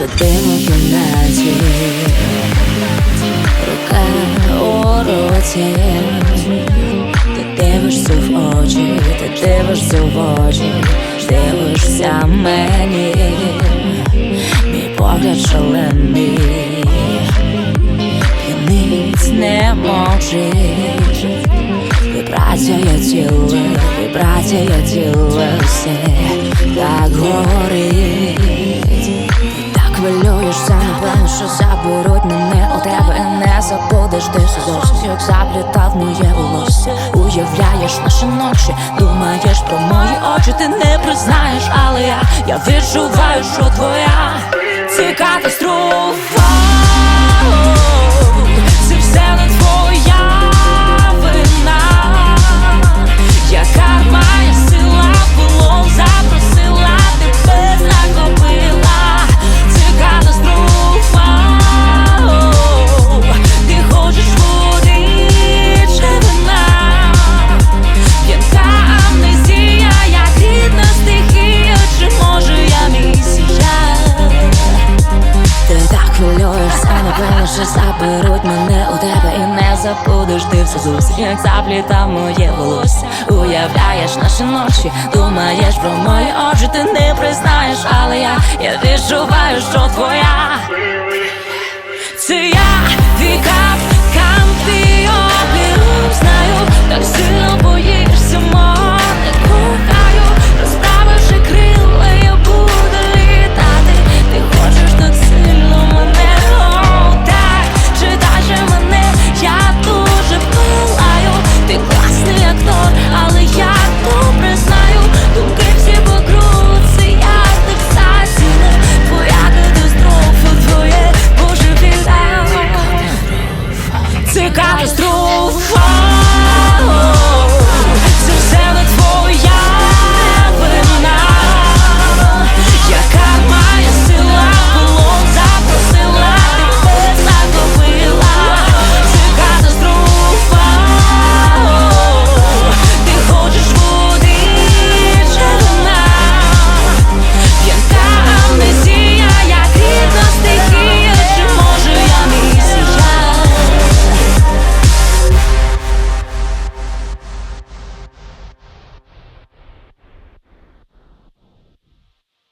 Сидимо в кімнаті, рука у руці, ти дивишся в очі, ти дивишся в очі, дивишся мені, мій погляд шалений, п'яниць не мовчить, вібрація тіла, вібрація тіла, все. Так горить. Що заберуть мене. У тебе не забудеш ти зовсім. Як заплітав моє волосся Уявляєш наші ночі, думаєш про мої очі, ти не признаєш, але я, я відчуваю, що твоя. Це катастрофа напевно, заберуть мене у тебе і не забудеш. Ти все зовсім як запліта моє волосся. Уявляєш наші ночі, думаєш про мої очі, ти не признаєш, але я, я відчуваю, що твоя. Це я,